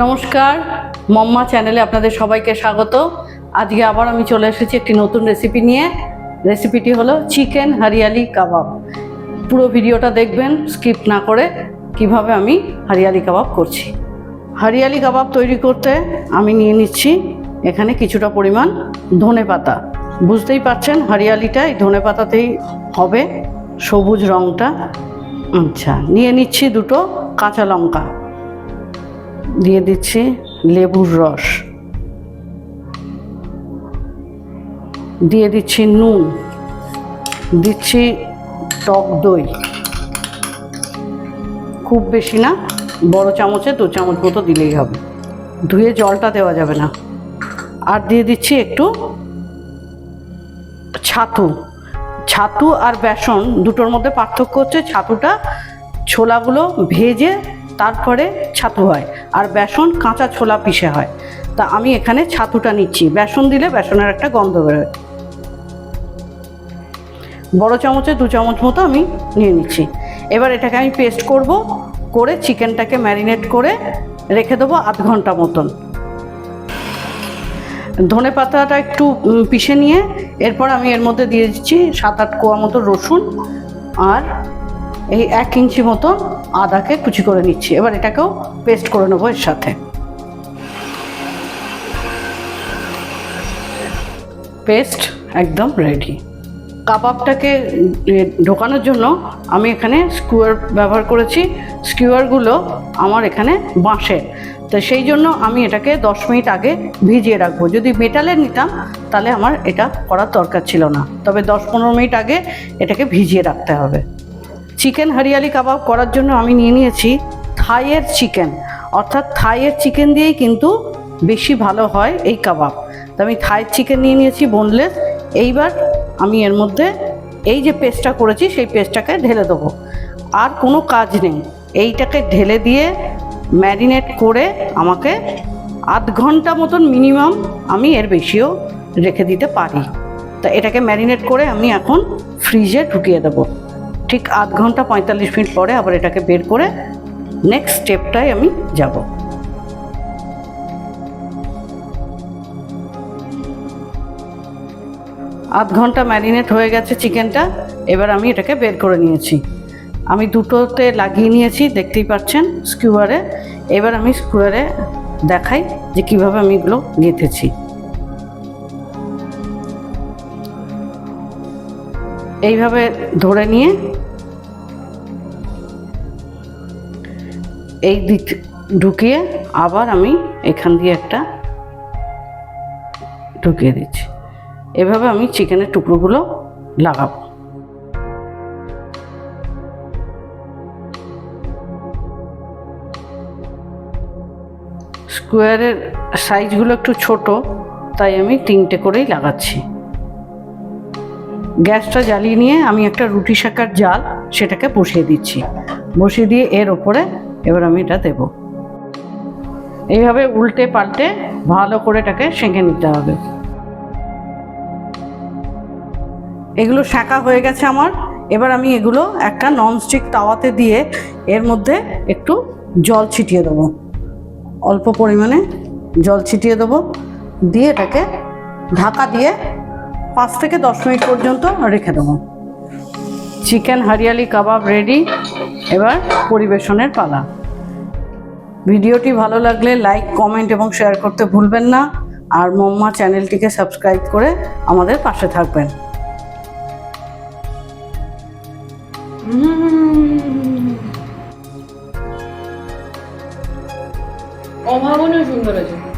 নমস্কার, মম্মা চ্যানেলে আপনাদের সবাইকে স্বাগত। আজকে আবার আমি চলে এসেছি একটি নতুন রেসিপি নিয়ে। রেসিপিটি হলো চিকেন হরিয়ালি কাবাব। পুরো ভিডিওটা দেখবেন স্কিপ না করে কীভাবে আমি হরিয়ালি কাবাব করছি। হরিয়ালি কাবাব তৈরি করতে আমি নিয়ে নিচ্ছি এখানে কিছুটা পরিমাণ ধনে পাতা। বুঝতেই পারছেন, হরিয়ালিটা এই ধনে পাতাতেই হবে। সবুজ রঙটা আচ্ছা নিয়ে নিচ্ছি দুটো কাঁচা লঙ্কা। দিয়ে দিচ্ছি লেবুর রস। দিয়ে দিচ্ছি নুন। দিচ্ছি টক দই। খুব বেশি না, বড় চামচে দু চামচ মতো দিলেই হবে। ধুয়ে জলটা দেওয়া যাবে না। আর দিয়ে দিচ্ছি একটু ছাতু। ছাতু আর বেসন দুটোর মধ্যে পার্থক্য হচ্ছে ছাতুটা ছোলাগুলো ভেজে তারপরে ছাতু হয়। আর বেসন কাঁচা ছোলা পিষে হয়। তা আমি এখানে ছাতুটা নিচ্ছি। বেসন দিলে বেসনের একটা গন্ধ বেরোয়। বড় চামচে দু চামচ মতো আমি নিয়ে নিচ্ছি। এবার এটাকে আমি পেস্ট করব, করে চিকেনটাকে ম্যারিনেট করে রেখে দেবো আধ ঘণ্টা মতন। ধনে পাতাটা একটু পিষে নিয়ে, এরপর আমি এর মধ্যে দিয়ে দিচ্ছি সাত আট কোয়া মতো রসুন আর এই এক ইঞ্চি মতো আদাকে কুচি করে নিচ্ছি। এবার এটাকেও পেস্ট করে নেব এর সাথে। পেস্ট একদম রেডি। কাবাবটাকে ঢোকানোর জন্য আমি এখানে স্কুয়ার ব্যবহার করেছি। স্কিউয়ারগুলো আমার এখানে বাঁশের তো সেই জন্য আমি এটাকে দশ মিনিট আগে ভিজিয়ে রাখব। যদি মেটালের নিতাম, তাহলে আমার এটা করার দরকার ছিল না। তবে দশ পনেরো মিনিট আগে এটাকে ভিজিয়ে রাখতে হবে। চিকেন হরিয়ালি কাবাব করার জন্য আমি নিয়ে নিয়েছি থাইয়ের চিকেন। অর্থাৎ থাইয়ের চিকেন দিয়েই কিন্তু বেশি ভালো হয় এই কাবাব। তো আমি থাইয়ের চিকেন নিয়ে নিয়েছি বোনলেস। এইবার আমি এর মধ্যে এই যে পেস্টটা করেছি, সেই পেস্টটাকে ঢেলে দেবো। আর কোনো কাজ নেই। এইটাকে ঢেলে দিয়ে ম্যারিনেট করে আমাকে আধ ঘণ্টা মতন মিনিমাম আমি এর বেশিও রেখে দিতে পারি। তা এটাকে ম্যারিনেট করে আমি এখন ফ্রিজে ঢুকিয়ে দেবো। ঠিক আধ ঘণ্টা পঁয়তাল্লিশ মিনিট পরে আবার এটাকে বের করে নেক্সট স্টেপটায় আমি যাব। আধ ঘণ্টা ম্যারিনেট হয়ে গেছে চিকেনটা, এবার আমি এটাকে বের করে নিয়েছি। আমি দুটোতে লাগিয়ে নিয়েছি, দেখতেই পাচ্ছেন স্কিউয়ারে এবার আমি স্কিউয়ারে দেখাই যে কীভাবে আমি এগুলো গেঁথেছি। এইভাবে ধরে নিয়ে এই দিক ঢুকিয়ে আবার আমি এখান দিয়ে একটা ঢুকিয়ে দিচ্ছি। এভাবে আমি চিকেনের টুকরোগুলো লাগাবো। স্কোয়ারের সাইজগুলো একটু ছোট, তাই আমি তিনটে করেই লাগাচ্ছি। গ্যাসটা জ্বালিয়ে নিয়ে আমি একটা রুটি শাকার জাল সেটাকে বসিয়ে দিচ্ছি। বসিয়ে দিয়ে এর ওপরে এবার আমি এটা দেব। এইভাবে উল্টে পাল্টে ভালো করে এটাকে সেঁকে নিতে হবে। এগুলো শাঁকা হয়ে গেছে আমার। এবার আমি এগুলো একটা ননস্টিক তাওয়াতে দিয়ে এর মধ্যে একটু জল ছিটিয়ে দেবো। অল্প পরিমাণে জল ছিটিয়ে দেবো। দিয়ে এটাকে ঢাকা দিয়ে পাঁচ থেকে দশ মিনিট পর্যন্ত রেখে দেবো। চিকেন, হরিয়ালি, কাবাব রেডি এবার পরিবেশনের পালা। ভিডিওটি ভালো লাগলে লাইক কমেন্ট এবং শেয়ার করতে ভুলবেন না। আর মোম্মা চ্যানেলটিকে সাবস্ক্রাইব করে আমাদের পাশে থাকবেন। অভাবনীয় সুন্দর আছে।